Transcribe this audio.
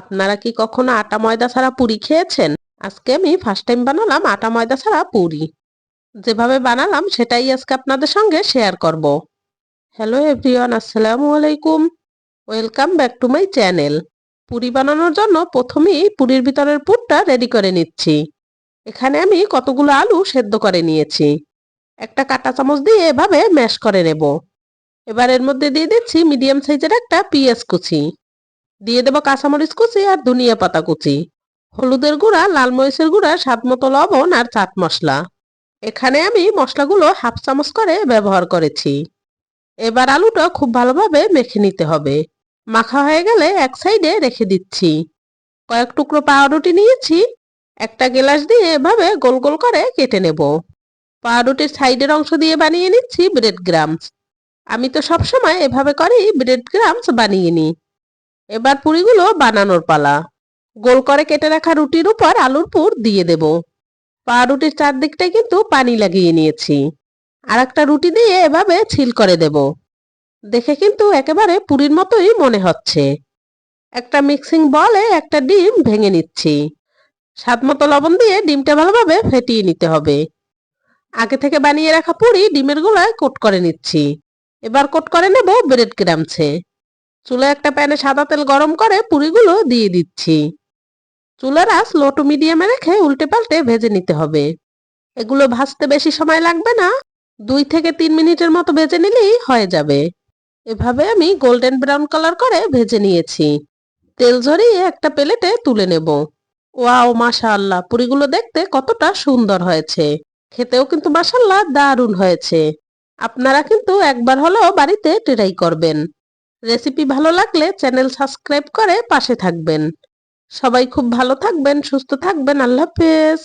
আপনারা কি কখনো আটা ময়দা ছাড়া পুরি খেয়েছেন? আজকে আমি ফার্স্ট টাইম বানালাম আটা ময়দা ছাড়া পুরি। যেভাবে বানালাম সেটাই আজকে আপনাদের সঙ্গে শেয়ার করব। হ্যালো এভরিওয়ান আসসালামু আলাইকুম। Welcome back to my channel puri বানানোর জন্য প্রথমেই পুরির ভিতরের পুরটা রেডি করে নিচ্ছি। এখানে আমি কতগুলো আলু সেদ্ধ করে নিয়েছি। একটা কাঁটা চামচ দিয়ে এভাবে ম্যাশ করে নেব। এবার এর মধ্যে দিয়ে দিচ্ছি মিডিয়াম সাইজের একটা পিঁয়াজ কুচি। দিয়ে দেবো কাঁচামরিচ কুচি আর ধনিয়া পাতা কুচি। হলুদের গুঁড়া, লাল মরিচের গুঁড়া, স্বাদ মতো লবণ আর চাট মশলা। এখানে আমি মশলাগুলো হাফ চামচ করে ব্যবহার করেছি। এবার আলুটা খুব ভালোভাবে মেখে নিতে হবে। মাখা হয়ে গেলে এক সাইডে রেখে দিচ্ছি। কয়েক টুকরো পাউরুটি নিয়েছি। একটা গ্লাস দিয়ে এভাবে গোল গোল করে কেটে নেব। পাউরুটির সাইডের অংশ দিয়ে বানিয়ে নিচ্ছি ব্রেড গ্রামস। আমি তো সবসময় এভাবে করেই ব্রেড গ্রামস বানিয়ে নিই। এবার পুরিগুলো বানানোর পালা। গোল করে কেটে রাখা রুটির উপর আলুর পুর দিয়ে দেব। পাউরুটির চারদিকটায় কিন্তু পানি লাগিয়ে নিয়েছি। আর একটা রুটি দিয়ে এভাবে ছিল করে দেব। দেখে কিন্তু একেবারে পুরীর মতোই মনে হচ্ছে। একটা মিক্সিং বলে একটা ডিম ভেঙে নিচ্ছি। স্বাদ মতো লবণ দিয়ে ডিমটা ভালোভাবে ফেটিয়ে নিতে হবে। আগে থেকে বানিয়ে রাখা পুরি ডিমের গোলায় কোট করে নিচ্ছি। এবার কোট করে নেব ব্রেড গ্রামছে চুলে একটা প্যানে সাদা তেল গরম করে পুরিগুলো দিয়ে দিচ্ছি। চুলার আঁচ লো টু মিডিয়ামে রেখে উল্টে পাল্টে ভেজে নিতে হবে। এগুলো ভাজতে বেশি সময় লাগবে না। দুই থেকে তিন মিনিটের মতো ভেজে নিলেই হয়ে যাবে। এভাবে আমি গোল্ডেন ব্রাউন কালার করে ভেজে নিয়েছি। তেল ঝরিয়ে একটা প্লেটে তুলে নেব। ওয়াও, মাশাআল্লাহ! পুরিগুলো দেখতে কতটা সুন্দর হয়েছে। খেতেও কিন্তু মাশাআল্লাহ দারুণ হয়েছে। আপনারা কিন্তু একবার হলেও বাড়িতে ট্রাই করবেন। রেসিপি ভালো লাগলে চ্যানেল সাবস্ক্রাইব করে পাশে থাকবেন। সবাই খুব ভালো থাকবেন, সুস্থ থাকবেন, আল্লাহ হাফেজ।